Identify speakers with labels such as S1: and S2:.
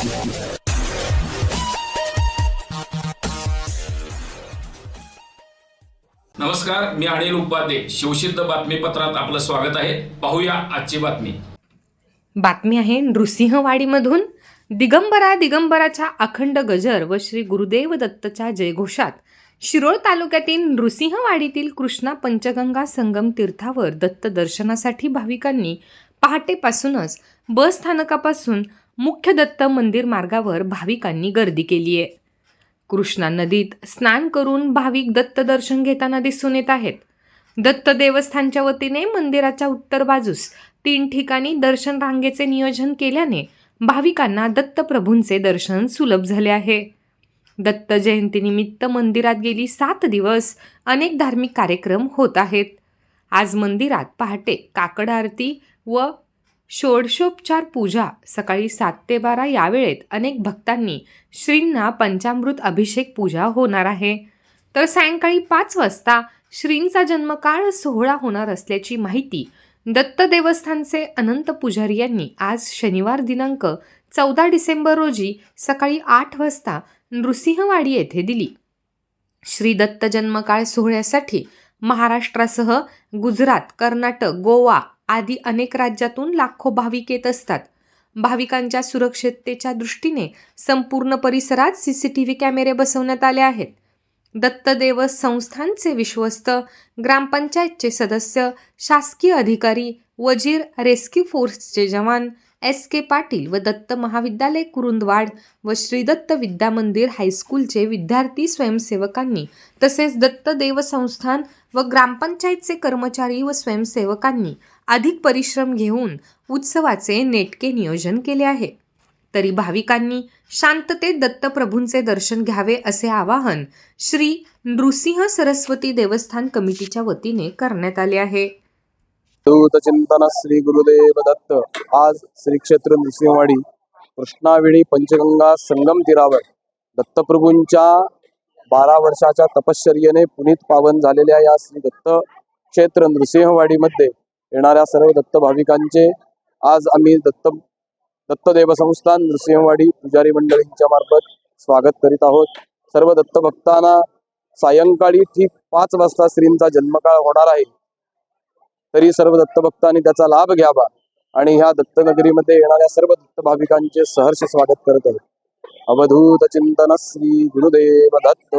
S1: नमस्कार मी अनिल उपाध्ये. शिवसिद्ध बातमीपत्रात आपलं स्वागत आहे. पाहूया आजची बातमी.
S2: बातमी आहे नृसिंहवाडीमधून. दिगंबरा दिगंबराच्या अखंड गजर व श्री गुरुदेव दत्तच्या जयघोषात शिरोळ तालुक्यातील नृसिंहवाडीतील कृष्णा पंचगंगा संगम तीर्थावर दत्त दर्शनासाठी भाविकांनी पहाटेपासूनच बस स्थानकापासून मुख्य दत्त मंदिर मार्गावर भाविकांनी गर्दी केली आहे. कृष्णा नदीत स्नान करून भाविक दत्त दर्शन घेताना दिसून येत आहेत. दत्त देवस्थानच्या वतीने मंदिराच्या उत्तर बाजूस तीन ठिकाणी दर्शन रांगेचे नियोजन केल्याने भाविकांना दत्तप्रभूंचे दर्शन सुलभ झाले आहे. दत्त जयंतीनिमित्त मंदिरात गेली सात दिवस अनेक धार्मिक कार्यक्रम होत आहेत. आज मंदिरात पहाटे काकड आरती व षोडशोपचार पूजा सकाळी सात ते बारा या वेळेत अनेक भक्तांनी श्रींना पंचामृत अभिषेक पूजा होणार आहे. तर सायंकाळी पाच वाजता श्रींचा जन्मकाळ सोहळा होणार असल्याची माहिती दत्त देवस्थानचे अनंत पुजारी यांनी आज शनिवार दिनांक चौदा डिसेंबर रोजी सकाळी आठ वाजता नृसिंहवाडी येथे दिली. श्री दत्त जन्मकाळ सोहळ्यासाठी महाराष्ट्रासह गुजरात कर्नाटक गोवा आदी अनेक राज्यातून लाखो भाविक येत असतात. भाविकांच्या सुरक्षिततेच्या दृष्टीने संपूर्ण परिसरात सी सी टी व्ही कॅमेरे बसवण्यात आले आहेत. दत्तदेव संस्थांचे विश्वस्त ग्रामपंचायतचे सदस्य शासकीय अधिकारी वजीर रेस्क्यू फोर्सचे जवान एस के पाटील व दत्त महाविद्यालय कुरुंदवाड व श्री दत्त विद्या मंदिर हायस्कूलचे विद्यार्थी स्वयंसेवकांनी तसेच दत्त देव संस्थान व ग्रामपंचायतचे कर्मचारी व स्वयंसेवकांनी अधिक परिश्रम घेऊन उत्सवाचे नेटके नियोजन केले आहे. तरी भाविकांनी शांततेत दत्तप्रभूंचे दर्शन घ्यावे असे आवाहन श्री नृसिंह सरस्वती देवस्थान कमिटीच्या वतीने करण्यात आले आहे.
S3: चिंतन श्री गुरुदेव दत्त आज श्री क्षेत्र नृसिंहवाडी कृष्णावेळी पंचगंगा संगम तीरावर दत्तप्रभूंच्या बारा वर्षाच्या तपश्चर्येने पुनीत पावन झालेल्या या श्री दत्त क्षेत्र नृसिंहवाडीमध्ये येणाऱ्या सर्व दत्त भाविकांचे आज आम्ही दत्त दत्तदेव संस्थान नृसिंहवाडी पुजारी मंडळींच्या मार्फत स्वागत करीत आहोत. सर्व दत्त भक्तांना सायंकाळी ठीक पाच वाजता श्रींचा जन्मकाळ होणार आहे. तरी सर्व दत्तभक्तांनी त्याचा लाभ घ्यावा आणि ह्या दत्तनगरीमध्ये येणाऱ्या सर्व दत्त भाविकांचे सहर्ष स्वागत करत आहे अवधूत चिंतन श्री गुरुदेव दत्त.